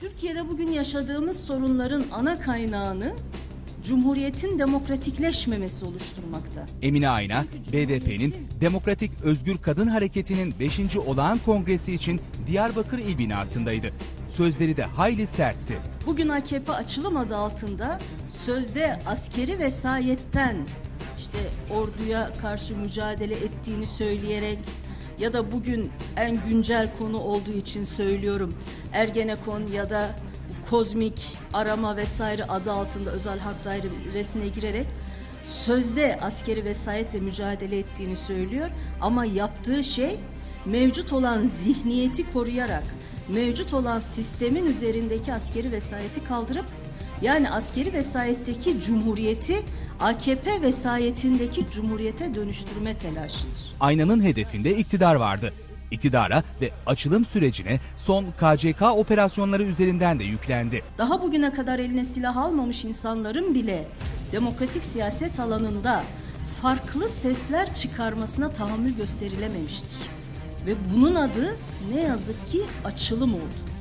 Türkiye'de bugün yaşadığımız sorunların ana kaynağını Cumhuriyetin demokratikleşmemesi oluşturmakta. Emine Ayna, BDP'nin Demokratik Özgür Kadın Hareketi'nin 5. olağan kongresi için Diyarbakır İl binasındaydı. Sözleri de hayli sertti. Bugün AKP açılım adı altında sözde askeri vesayetten işte orduya karşı mücadele ettiğini söyleyerek ya da bugün en güncel konu olduğu için söylüyorum. Ergenekon ya da kozmik arama vesaire adı altında özel harp dairesine girerek sözde askeri vesayetle mücadele ettiğini söylüyor. Ama yaptığı şey mevcut olan zihniyeti koruyarak mevcut olan sistemin üzerindeki askeri vesayeti kaldırıp yani askeri vesayetteki cumhuriyeti AKP vesayetindeki cumhuriyete dönüştürme telaşıdır. Aynanın hedefinde iktidar vardı. İktidara ve açılım sürecine son KCK operasyonları üzerinden de yüklendi. Daha bugüne kadar eline silah almamış insanların bile demokratik siyaset alanında farklı sesler çıkarmasına tahammül gösterilememiştir. Ve bunun adı ne yazık ki açılım oldu.